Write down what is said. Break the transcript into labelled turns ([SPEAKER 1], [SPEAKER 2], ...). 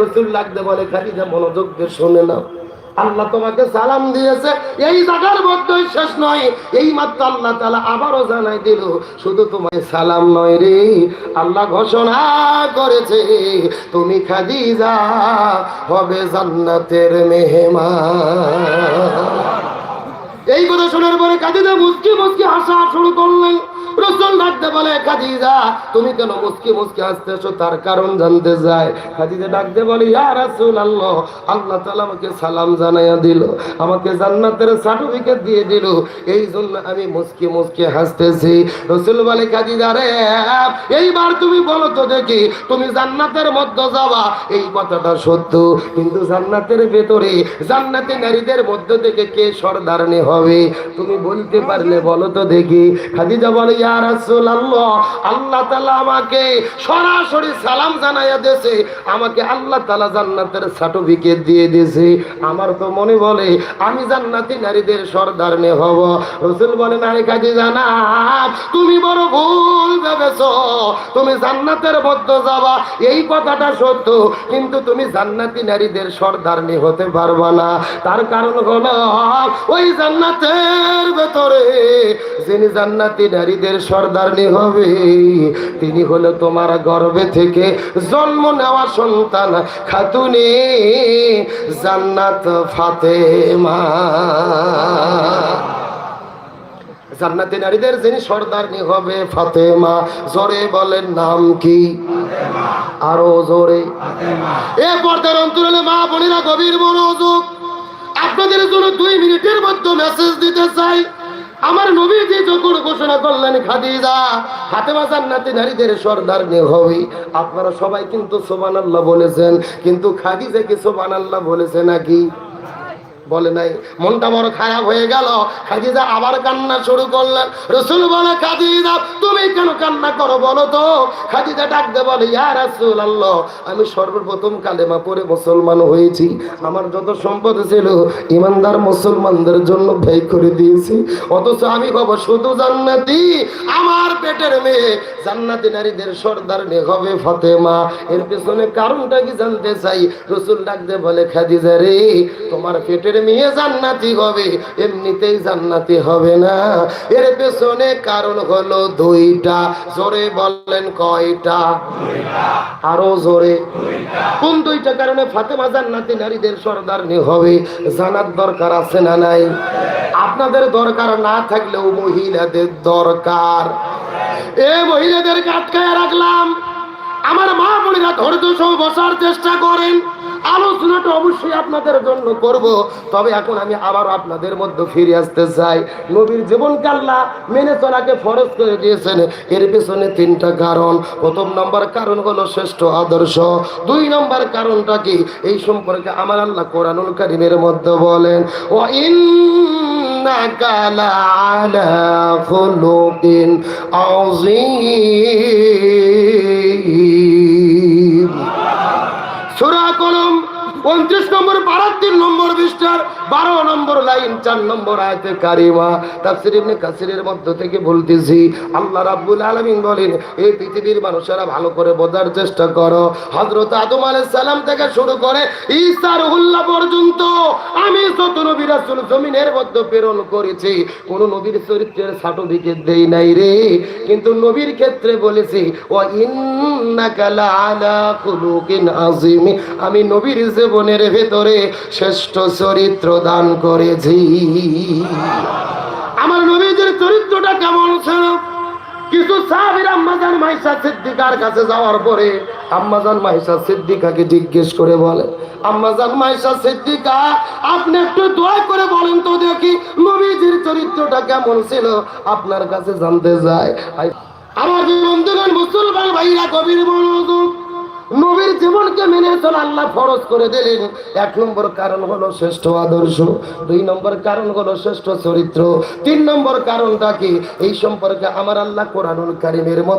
[SPEAKER 1] রসুল লাগতে বলে, খাদিজা শোনে আল্লাহ তোমাকে সালাম দিয়েছে। এই জায়গার মধ্যেই শেষ নয়, এই মাত্র আল্লাহ তালা আবারও জানাই দিল, শুধু সালাম নয় রে, আল্লাহ ঘোষণা করেছে, তুমি খাদিজা হবে জান্নাতের মেহমান। এই কথা শোনার পরে কাদিজা মুসকি মুসকি হাসা শুরু করলেন। রসুল ডাকতে বলে, খাদিজা, তুমি কেন মুসকি মুসকি হাসতেছো তার কারণ জানতে যায় খাদিজা ডাকতে বলে, ইয়া রাসূল আল্লাহ আল্লাহ তাআলা আমাকে সালাম জানাইয়া দিল, আমাকে জান্নাতের সার্টিফিকেট দিয়ে দিল। এই জন্য আমি মুসকি মুসকি হাসতেছি। রসুল বলে, খাদিজা রে, এইবার তুমি বলো তো দেখি, তুমি জান্নাতের মধ্যে যাবা এই কথাটা সত্য, কিন্তু জান্নাতের ভেতরে জান্নাতি নারীদের মধ্য থেকে কে সর্দারনি হবে? তুমি বলতে পারলে বলো তো দেখি। খাদিজা বলে আল্লাহ আমাকে সরাসরি সালাম জানাইয়া দেছে আমাকে আল্লাহ তাআলা জান্নাতের সার্টিফিকেট দিয়ে দিয়েছে। আমার তো মনে বলে, আমি জান্নাতি নারীদের সর্দারনি হব। রাসূল বলেন, আরে কাজে জানা তুমি বড় ভুল ভেবেছো তুমি জান্নাতের মধ্যে যাবা, এই কথাটা সত্য, কিন্তু তুমি জান্নাতি নারীদের সর্দারনি হতে পারবা না। তার কারণ হলো, ওই জান্নাতের ভেতরে যিনি জান্নাতি নারীদের সর্দারনি হবে, তিনি হলো তোমার গর্ভে থেকে জন্ম নেওয়া সন্তান, খাতুনি জান্নাত ফাতেমা। জান্নাতি নারীদের যিনি সর্দারনি হবে ফাতেমা। জোরে বলেন নাম কি? আরও জোরে। এ পর্দার অন্তরালে মা বোনেরা গভীর মনোযোগ। আপনাদের জন্য দুই মিনিটের মধ্যে মেসেজ দিতে চাই। আমার নবীজি যখন ঘোষণা করলেন, খাদিজা, ফাতেমা জান্নাতি নারীদের সর্দার হবে। আপনারা সবাই কিন্তু সোবানাল্লাহ বলেছেন, কিন্তু খাদিজা কি সোবানাল্লাহ বলেছে নাকি? বলে নাই। মনটা বড় খারাপ হয়ে গেল। খাদিজা আবার কান্না শুরু করলেন। রসুল বলে, খাদিজা, তুমি কেন কান্না করো বলো তো? খাদিজা ডাকতে বলে, ইয়া রাসূল আল্লাহ আমি সর্বপ্রথম কালেমা পড়ে মুসলমান হয়েছি। আমার যত সম্পদ ছিল, ইমানদার মুসলমানদের জন্য ব্যয় করে দিয়েছি। অথচ আমি হব শুধু জান্নাতি। আমার পেটের মেয়ে জান্নাতি নারীদের সর্দার নে হবে ফাতেমা। এর পেছনে কারণটা কি জানতে চাই? রসুল ডাকতে বলে, খাদিজা রে, তোমার পেটের মেয়ে জান্নাতি হবে, এমনিতেই জান্নাতি হবে না। এর পেছনে কারণ হলো দুইটা, জোরে বললেন কয়টা? আরও জোরে। কোন দুইটা কারণে ফাতেমা জান্নাতি নারীদের সর্দারনি হবে, জানার দরকার আছে না নাই? আপনাদের দরকার না থাকলেও মহিলাদের দরকার। এ মহিলাদেরকে আটকায় রাখলাম। আমার মা বোনেরা ধৈর্য সহ বসার চেষ্টা করেন। আলোচনাটা অবশ্যই আপনাদের জন্য করব। তবে এখন আমি আবার আপনাদের মধ্যে ফিরে আসতে চাই। নবীর জীবনকে আল্লাহ মেনে চলাকে ফরজ করে দিয়েছেন। এর পেছনে তিনটা কারণ। প্রথম নম্বর কারণ হলো শ্রেষ্ঠ আদর্শ। দুই নম্বর কারণটা কি? এই সম্পর্কে আমার আল্লাহ কোরআনুল কারিমের মধ্যে বলেন ও ইন্নাকা লাআলা খুলুকিন আযীম। পঞ্চাশ নম্বর বারো তিন নম্বর বিস্টার বারো নম্বর লাইন, চার নম্বর আয়তে কারিমা। তাফসির কাসিরের মধ্য থেকে বলতেছি, আল্লাহ রাব্বুল আলামিন বলেন, এই পৃথিবীর মানুষেরা ভালো করে বোঝার চেষ্টা করো। হযরত আদম আলাইহিস সালাম থেকে শুরু করে ঈসা রুহুল্লাহ পর্যন্ত আমি যত নবী রাসূল জমিনের মধ্যে প্রেরণ করেছি, কোন নবীর চরিত্রের সার্টিফিকেট দেই নাই রে। কিন্তু নবীর ক্ষেত্রে বলেছি ও ইন্নাকা লাআলা খুলুকিন আযীম। আমি নবীর জীবনের ভেতরে শ্রেষ্ঠ চরিত্র দান করেছি। আমার নবীদের চরিত্রটা কেমন ছিল? কিছু সাহাবীর আম্মাজান মাইসা সিদ্দিকার কাছে যাওয়ার পরে আম্মাজান মাইসা সিদ্দিকাকে জিজ্ঞেস করে বলে, আম্মাজান মাইসা সিদ্দিকা, আপনি একটু দোয়া করে বলেন তো দেখি নবীজির চরিত্রটা কেমন ছিল, আপনার কাছে জানতে যায় আমার বন্ধুগণ, মুসলমান ভাইরা কবির মনোযোগ নবীর জীবনকে মেনে চলা আল্লাহ ফরজ করে দিলেন। এক নম্বর কারণ হলো শ্রেষ্ঠ আদর্শ, দুই নম্বর কারণ হলো শ্রেষ্ঠ চরিত্র, তিন নম্বর কারণটা কি? এই সম্পর্কে আমার আল্লাহ কোরআনুল কারিমের মধ্যে